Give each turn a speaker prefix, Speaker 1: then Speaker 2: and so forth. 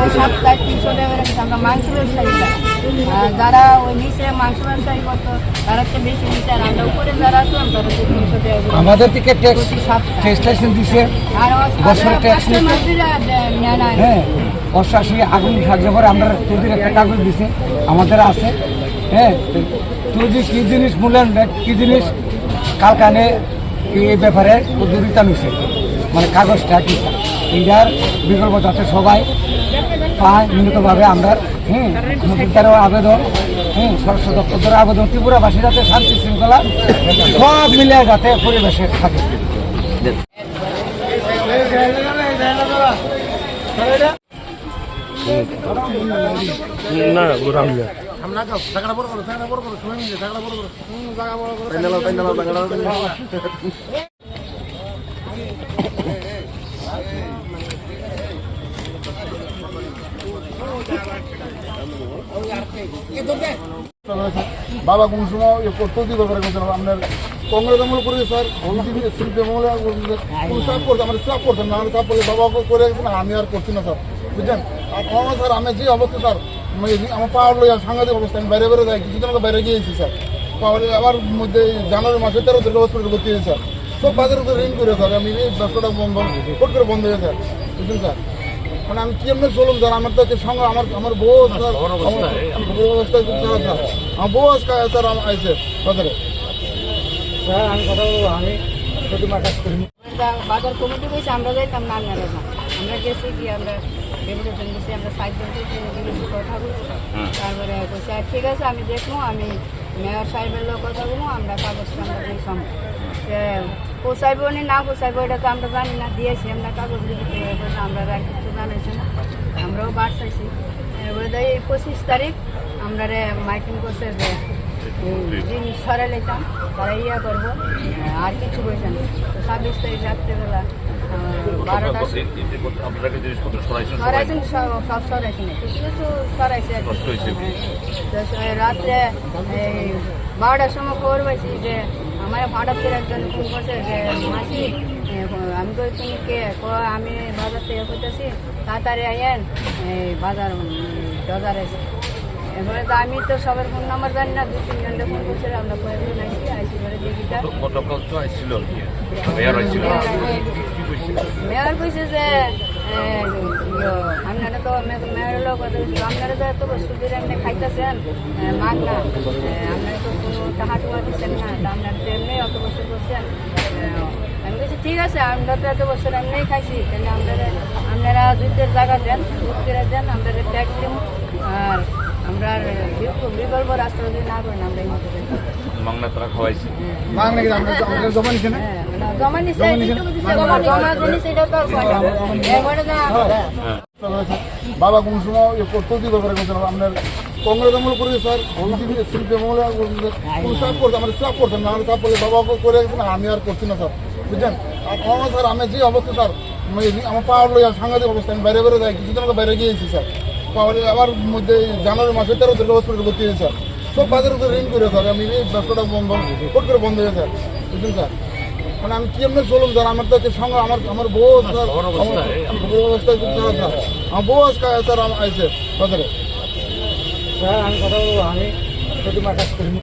Speaker 1: তিনশো টাকা আমরা মাংস যারা। ওই নিচে মাংস ব্যবসায়ী করতো তারা তো বেশি নিতে আর আমরা উপরে যারা আসলাম তারা তিনশো টাকা
Speaker 2: আমাদের থেকে ট্যাক্স। ট্যাক্স লাইসেন্স দিছে।
Speaker 1: আর
Speaker 2: বছরে
Speaker 1: নেয়
Speaker 2: হ্যাঁ আগুন সাহায্য করে আমরা তোদের একটা কাগজ দিছে। আমাদের আছে। হ্যাঁ তুই যে কি জিনিস মূল্যায়ন দেখ, কি জিনিস কালকানে এই ব্যাপারে দুরিতা নিছে। মানে কাগজটা কি? এইটার বিকল্প যাতে সবাই। পায় নিয়মিতভাবে আমরা হ্যাঁ নদীর আবেদন হ্যাঁ স্বরাষ্ট্র দপ্তর দ্বারা আবেদন ত্রিপুরাবাসী যাতে শান্তি শৃঙ্খলা সব মিলে যাতে পরিবেশে থাকে।
Speaker 3: না আমি
Speaker 4: বাবা কোন সময় এ করতেও দিতে পারে আপনার কংগ্রেস আমল করে স্যার। বিজেপি আমলে সাপ করতে আমার সাপ না, আমি সাপ বাবা করে আমি আর করছি না, স্যার। বুঝলেন আর আমার স্যার, আমি যে অবস্থা, স্যার, আমি আমার পাওয়ার লই সাংঘাতিক অবস্থা, আমি বাইরে বেরো যাই, কিছুদিন আগে বাইরে গিয়েছি, স্যার। পাওয়ার আবার মধ্যে জানুয়ারি মাসে তেরো তারিখে হসপিটাল ভর্তি হয়েছি, স্যার। সব বাজারে তো ঋণ করে, স্যার, আমি ব্যবসাটা বন্ধ করে বন্ধ হয়ে স্যার বুঝলেন স্যার? মানে আমি কেমনে চলুন স্যার আমার তো সঙ্গে আমার আমার বউ স্যার আমার বউ অবস্থা খুব খারাপ স্যার আমার বউ আজকে স্যার আমার আইসে বাজারে
Speaker 2: স্যার আমি কথা বলব আমি প্রতিমা কাজ করি
Speaker 1: বাজার কমিটি কইছে আমরা যাইতাম না আপনারা না। আমরা গেছি কি আমরা ডেপুটেশন দিছি আমরা সাইড দিয়েছি কথা বলছি তারপরে কইছে "আচ্ছা, ঠিক আছে আমি দেখব আমি মেয়র সাহেবের লোক কথা বলব আমরা কাগজটা আমরা পোষাইবো নি না পোষাইবো এটা তো আমরা জানি না দিয়েছি আমরা কাগজ আমরা আর কিছু জানাইছি না। আমরাও বার চাইছি। এবারে এই পঁচিশ তারিখ আমরা মাইকিং করছে যে জিনিস সরাই লেতাম তারা ইয়া করব আর কিছু বলছেন তো ছাব্বিশ তারিখ রাত্রেবেলা। হ্যাঁ। রাত্রে এই বারোটার সময় খবর পাইছি যে আমার হঠাৎ করে একজন ফোন করছে যে মাসি আমি কই তুমি কে ক আমি বাজার থেকে করতেছি তাড়াতাড়ি আইয়েন এই বাজার বাজারে এবারে তো আমি তো সবার ফোন নাম্বার জানি না দু তিনজনকে ফোন করছে আমরা কয়েকজন আইসি আইসি করে
Speaker 3: তো। আর কি? মেয়র কইছে
Speaker 1: যে আপনারা তো মে- মেয়রের লোক আপনারা তো এত সুবিধা এমনি খাইতেছেন মাগ না আপনারা তো কোনো টাকা টুকা দিচ্ছেন না তা আপনারা তো এমনি অত বছর করছেন বলছি ঠিক আছে আমরা তো এত বছর এমনিই খাইছি তাহলে আপনারা আপনারা দুধের জায়গা দেন দুধ করে দেন আপনারা ট্যাক্স দিন আর আমরা বিকল্প- রাস্তা যদি না করেন আমরা এই মতো।
Speaker 3: মাংনা তারা খাওয়াইছে।
Speaker 4: মাং নাকি আমরা আমাদের জমা নিছে না?
Speaker 1: হ্যাঁ, না, জমা নিছে। জমা জিনিস এটা তো কয় না। এবারে যা
Speaker 4: বাবা কোন সময় করতেও দিতে পারে কিন্তু আপনার কংগ্রেস আমল করে স্যার বিজেপি শিল্পী আমলে সাপ আমার করতেন না আমি সাপ করলে বাবা করে গেছেন আমি আর করছি না স্যার। বুঝলেন? আর স্যার আমি যে অবস্থা স্যার আমার পাওয়ার লই সাংঘাতিক অবস্থা আমি বাইরে বেরো যাই কিছুদিন আগে বাইরে গিয়েছি স্যার। পাওয়ার আবার মধ্যে জানুয়ারি মাসে তেরো তারিখে হসপিটাল ভর্তি হয়েছে স্যার। সব বাজারে তো ঋণ করে স্যার। আমি ব্যবসাটা বন্ধ হুট করে বন্ধ হয়ে স্যার বুঝলেন স্যার? মানে আমি কেমনে চলুন স্যার? আমার তো হচ্ছে সঙ্গে আমার আমার বউ স্যার। আমার অবস্থা খুব খারাপ স্যার? আমার বউ আজকে স্যার আমার আইসে বাজারে।
Speaker 2: স্যার আমি কথা বলব আমি প্রতিমা কাজ করি